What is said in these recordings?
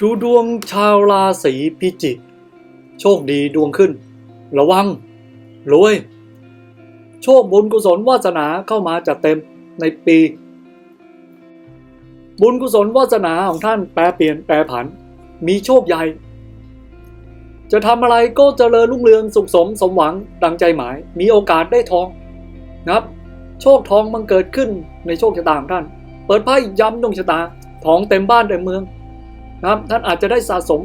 ดูดวงชาวราศีพิจิก โชคดีดวงขึ้น ระวัง รวย โชคบุญกุศลวาสนาเข้ามาจัดเต็มในปี บุญกุศลวาสนาของท่านแปรเปลี่ยนแปรผัน มีโชคใหญ่ จะทำอะไรก็เจริญรุ่งเรืองสุขสมสมหวังดังใจหมาย มีโอกาสได้ทองนะครับ โชคทองมันเกิดขึ้นในโชคชะตาของท่าน เปิดไพ่ย้ำดวงชะตาทองเต็มบ้านเต็มเมือง นะครับท่านอาจจะได้สะสม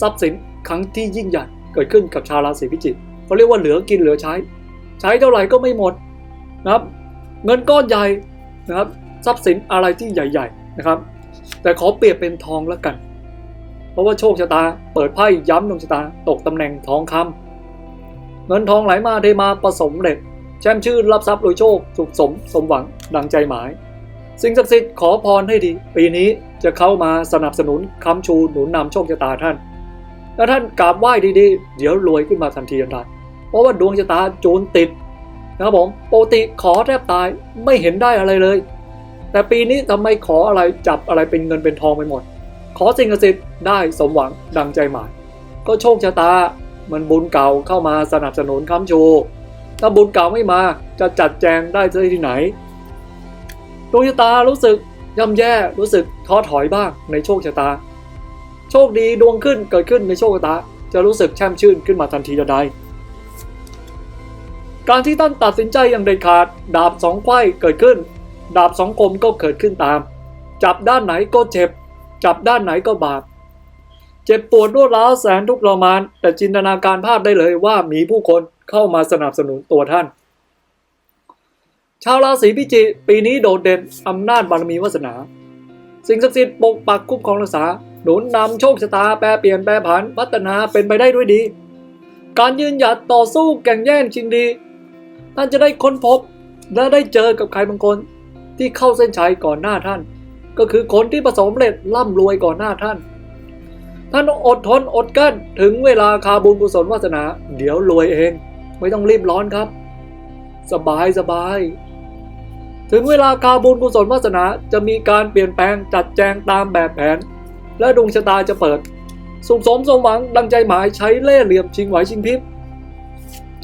ทรัพย์สินครั้งที่ยิ่งใหญ่เกิดขึ้นกับชาวราศีพิจิกเขาเรียกว่าเหลือกินเหลือใช้ ใช้เท่าไหร่ก็ไม่หมดนะครับ เงินก้อนใหญ่นะครับทรัพย์สินอะไรที่ใหญ่ ๆนะครับ แต่ขอเปรียบเป็นทองแล้วกัน เพราะว่าโชคชะตาเปิดไพ่ย้ำดวงชะตาตกตำแหน่งทองคำเงินทองไหลมาเทมาประสมเร็จแช่มชื่นรับทรัพย์โดยโชคสุขสมสมหวังดังใจหมาย สิ่งศักดิ์สิทธิ์ขอพรให้ดี ปีนี้จะเข้ามาสนับสนุนค้ำชูหนุนนำโชคชะตาท่านและท่านกราบไหว้ดีๆ เดี๋ยวรวยขึ้นมาทันทีทันใดเพราะว่าดวงชะตาโจรติดนะครับผมปกติขอแทบตายไม่เห็นได้อะไรเลย แต่ปีนี้ทำไมขออะไรจับอะไรเป็นเงินเป็นทองไปหมด ขอสิ่งศักดิ์สิทธิ์ได้สมหวังดังใจหมายก็โชคชะตามันบุญเก่าเข้ามาสนับสนุนค้ำชูถ้าบุญเก่าไม่มาจะจัดแจงได้ที่ไหน ดวงชะตารู้สึกย่ำแย่รู้สึกท้อถอยบ้างในโชคชะตา โชคดีดวงขึ้นเกิดขึ้นในโชคชะตา จะรู้สึกแช่มชื่นขึ้นมาทันทีทันใดการที่ท่านตัดสินใจอย่างเด็ดขาด ดาบสองไขว้เกิดขึ้น ดาบสองคมก็เกิดขึ้นตาม จับด้านไหนก็เจ็บ จับด้านไหนก็บาปเจ็บปวดรวดร้าวแสนทุกข์ทรมาน แต่จินตนาการภาพได้เลยว่ามีผู้คนเข้ามาสนับสนุนตัวท่าน ชาวราศีพิจิกปีนี้โดดเด่นอำนาจบารมีวาสนา สิ่งศักดิ์สิทธิ์ปกปักคุ้มครองรักษาหนุนนำโชคชะตาแปรเปลี่ยนแปรผันพัฒนาเป็นไปได้ด้วยดี การยืนหยัดต่อสู้แข่งแย่งชิงดี ท่านจะได้ค้นพบและได้เจอกับใครบางคนที่เข้าเส้นชัยก่อนหน้าท่าน ก็คือคนที่ประสบความสำเร็จร่ำรวยก่อนหน้าท่าน ท่านองอดทนอดกลั้นถึงเวลาคาบุญกุศลวาสนา เดี๋ยวรวยเอง ไม่ต้องรีบร้อนครับ สบายสบาย ถึงเวลาคาบุญกุศลวาสนาจะมีการเปลี่ยนแปลงจัดแจงตามแบบแผน และดวงชะตาจะเปิด สุขสมสมหวังดังใจหมายใช้เล่ห์เหลี่ยมชิงไหวชิงพริบ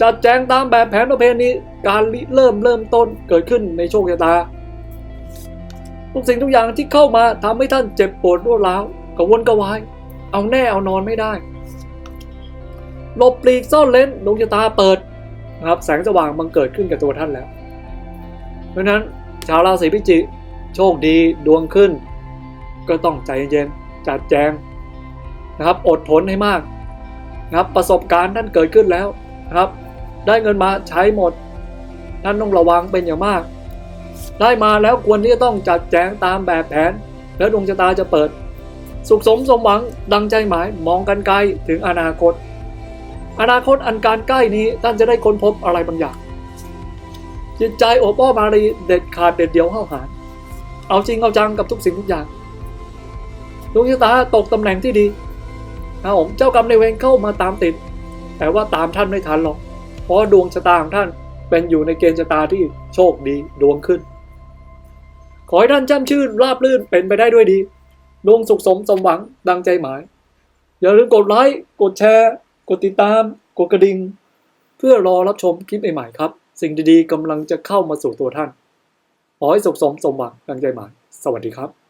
จัดแจงตามแบบแผนประเพณีการริเริ่มเริ่มต้นเกิดขึ้นในโชคชะตา ทุกสิ่งทุกอย่างที่เข้ามาทำให้ท่านเจ็บปวดรวดร้าวกระวนกระวาย เอาแน่เอานอนไม่ได้หลบปลีกซ่อนเล้นดวงชะตาเปิดนะครับแสงสว่างบังเกิดขึ้นกับตัวท่านแล้ว เพราะนั้นชาวราศีพิจิกโชคดีดวงขึ้น ก็ต้องใจเย็นจัดแจงนะครับ อดทนให้มากนะครับ ประสบการณ์ท่านเกิดขึ้นแล้วนะครับ ได้เงินมาใช้หมด ท่านต้องระวังเป็นอย่างมาก ได้มาแล้วควรที่จะต้องจัดแจงตามแบบแผน แล้วดวงชะตาจะเปิด สุขสมสมหวังดังใจหมายมองกันไกลถึงอนาคต อนาคตอันการใกล้นี้ท่านจะได้ค้นพบอะไรบางอย่าง จิตใจโอป้อมารีเด็ดขาดเด็ดเดียวเข้าหารเอาจริงเอาจังกับทุกสิ่งทุกอย่างดวงชะตาตกตำแหน่งที่ดีนะผมเจ้ากรรมในเวรเข้ามาตามติด แต่ว่าตามท่านไม่ทันหรอก เพราะดวงชะตาของท่านเป็นอยู่ในเกณฑ์ชะตาที่โชคดีดวงขึ้น ขอให้ท่านจ้ำชื่นราบรื่นเป็นไปได้ด้วยดี ดวงสุขสมสมหวังดังใจหมาย อย่าลืมกดไลค์กดแชร์ กดติดตาม กดกระดิ่ง เพื่อรอรับชมคลิปใหม่ๆครับ สิ่งดีๆกำลังจะเข้ามาสู่ตัวท่าน ขอให้สุขสมสมหวังดังใจหมาย สวัสดีครับ